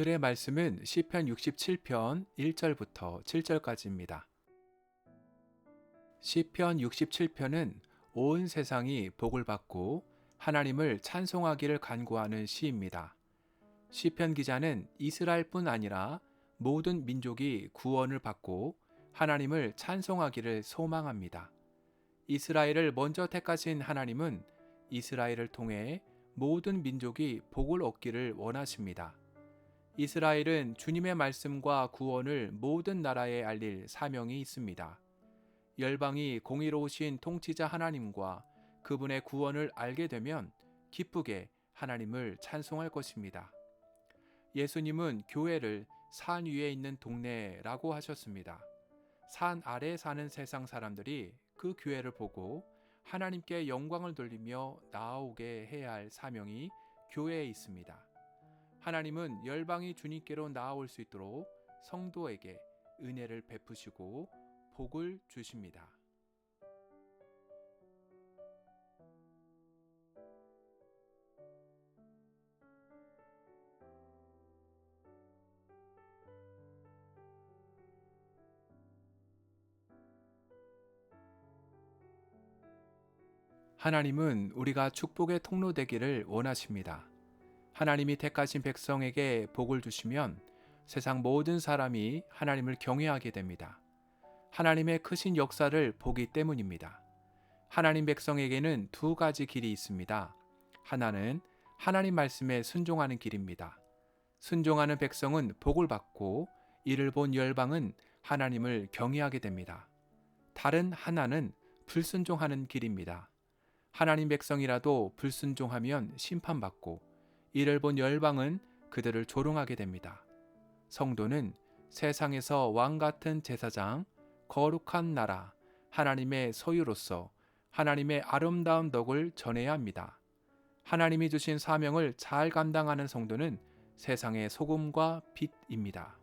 오늘의 말씀은 시편 67편 1절부터 7절까지입니다. 시편 67편은 온 세상이 복을 받고 하나님을 찬송하기를 간구하는 시입니다. 시편 기자는 이스라엘뿐 아니라 모든 민족이 구원을 받고 하나님을 찬송하기를 소망합니다. 이스라엘을 먼저 택하신 하나님은 이스라엘을 통해 모든 민족이 복을 얻기를 원하십니다. 이스라엘은 주님의 말씀과 구원을 모든 나라에 알릴 사명이 있습니다. 열방이 공의로우신 통치자 하나님과 그분의 구원을 알게 되면 기쁘게 하나님을 찬송할 것입니다. 예수님은 교회를 산 위에 있는 동네라고 하셨습니다. 산 아래 사는 세상 사람들이 그 교회를 보고 하나님께 영광을 돌리며 나아오게 해야 할 사명이 교회에 있습니다. 하나님은 열방이 주님께로 나아올 수 있도록 성도에게 은혜를 베푸시고 복을 주십니다. 하나님은 우리가 축복의 통로 되기를 원하십니다. 하나님이 택하신 백성에게 복을 주시면 세상 모든 사람이 하나님을 경외하게 됩니다. 하나님의 크신 역사를 보기 때문입니다. 하나님 백성에게는 두 가지 길이 있습니다. 하나는 하나님 말씀에 순종하는 길입니다. 순종하는 백성은 복을 받고 이를 본 열방은 하나님을 경외하게 됩니다. 다른 하나는 불순종하는 길입니다. 하나님 백성이라도 불순종하면 심판받고 이를 본 열방은 그들을 조롱하게 됩니다. 성도는 세상에서 왕 같은 제사장, 거룩한 나라, 하나님의 소유로서 하나님의 아름다운 덕을 전해야 합니다. 하나님이 주신 사명을 잘 감당하는 성도는 세상의 소금과 빛입니다.